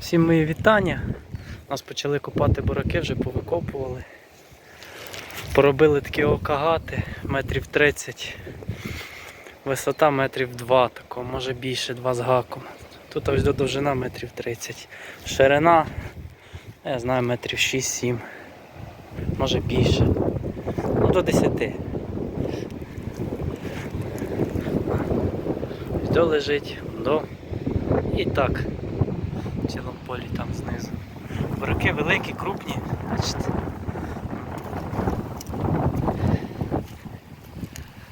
Всім мої вітання. Нас почали копати бураки, вже повикопували. Поробили такі окагати метрів 30. Висота метрів 2, тако, може більше, 2 з гаком. Тут ось до довжина метрів 30. Ширина, я знаю, метрів 6-7. Може більше. Ну до 10. До лежить, до. І так. Цілому полі там знизу. Бураки великі, крупні, бачите.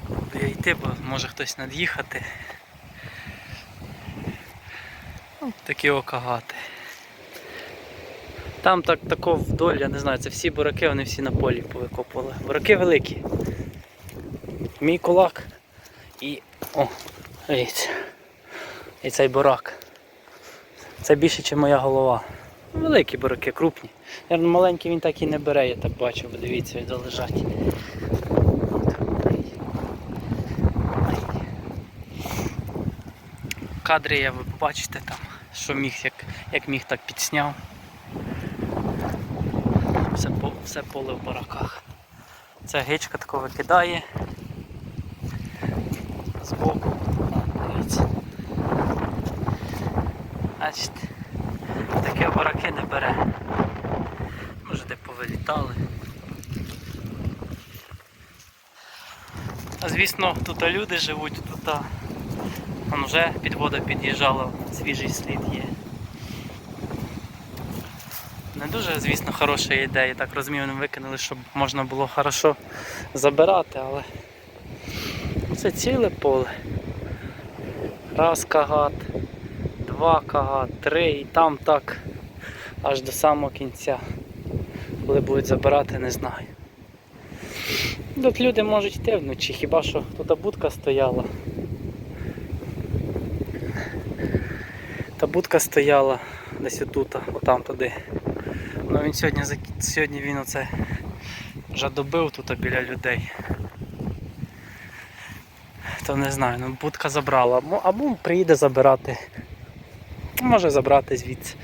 Буду я йти, бо може хтось над'їхати. Ну, такі окагати. Там так тако вдоль, я не знаю, це всі бураки, вони всі на полі повикопували. Бураки великі. Мій кулак і... О, дивіться. І цей бурак. Це більше, ніж моя голова. Великі бураки, крупні. Наверно, маленький він так і не бере, я так бачу, бо дивіться, де лежать. Кадри я ви побачите там, що міг, як, як міг, так підсняв. Все, все поле в бараках. Ця гичка тако викидає. Збоку. О, дивіться. Бачите, таке бараки не бере. Може де повилітали. А звісно, тут люди живуть, тут вон вже підвода під'їжджала, свіжий слід є. Не дуже, звісно, хороша ідея. Так розумію, вони викинули, щоб можна було хорошо забирати, але це ціле поле. Раз кагат, два кагат, три і там так аж до самого кінця. Коли будуть забирати, не знаю. Тут люди можуть йти вночі, хіба що тут будка стояла. Та будка стояла десь отут, отам туди. Ну він сьогодні сьогодні він оце вже добив тут біля людей. То не знаю, ну будка забрала. Або приїде забирати. Може забрати звідси.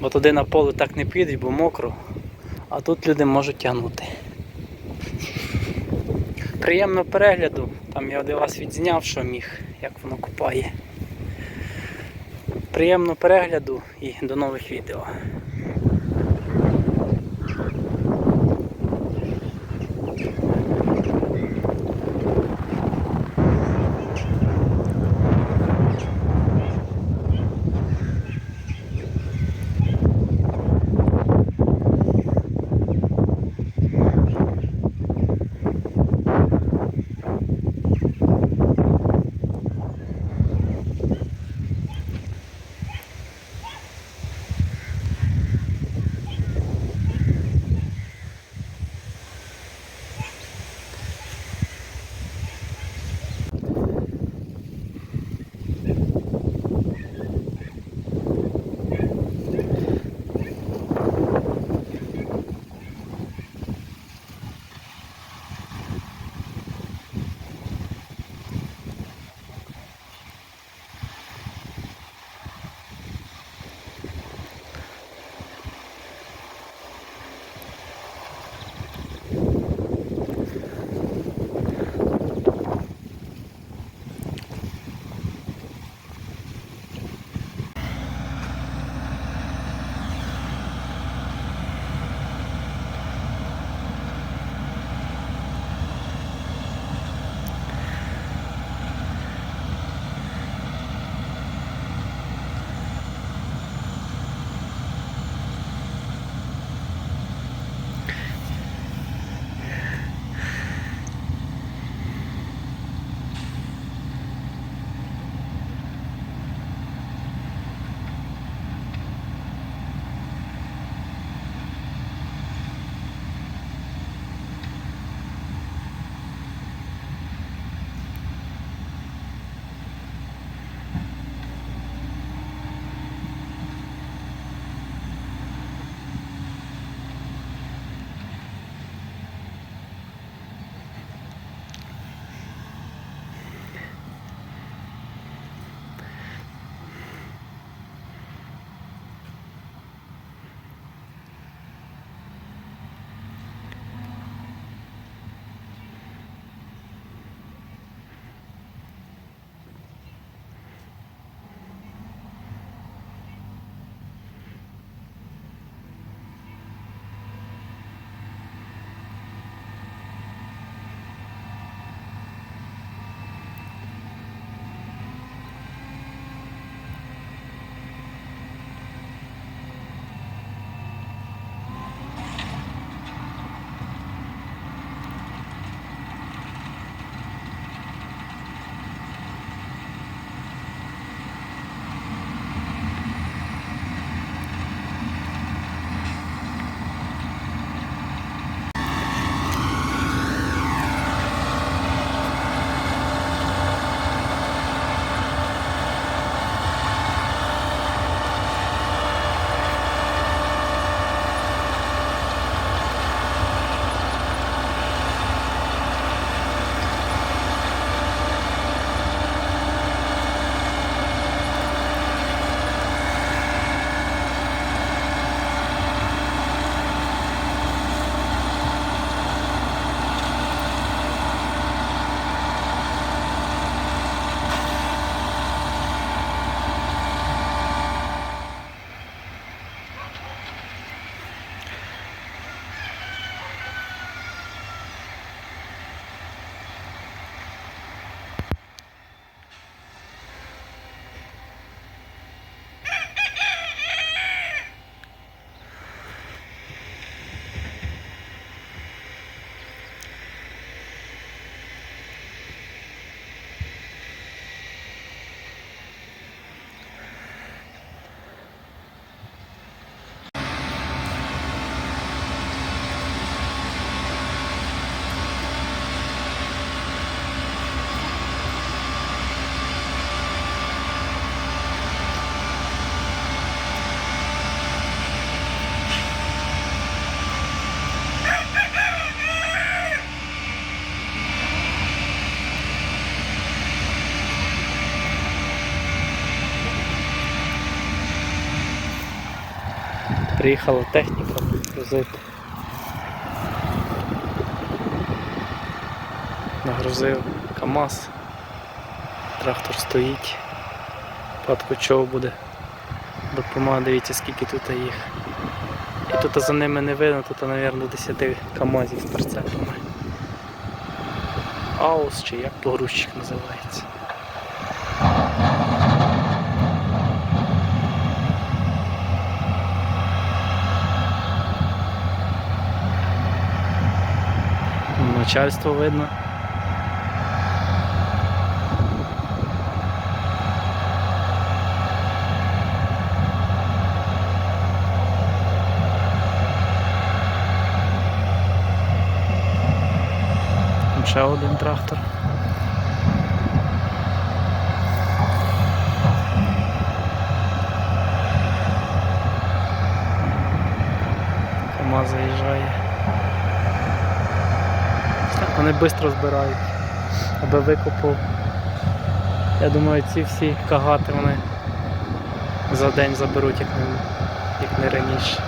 Бо туди на поле так не підуть, бо мокро. А тут люди можуть тягнути. Приємно перегляду. Там я для вас відзняв, що міг, як воно купає. Приємно перегляду і до нових відео. Приїхала техніка грузити. Нагрузив КАМАЗ. Трактор стоїть. Падкочов буде. Допомагає, дивіться скільки тут їх. І тут за ними не видно, тут, мабуть, 10 КАМАЗів з прицепами. Аус чи як погрузчик називається. Начальство видно. Там ще один трактор. КамАЗ заїжджає. Вони швидко збирають, аби викопав. Я думаю, ці всі кагати вони за день заберуть, як не, як не раніше.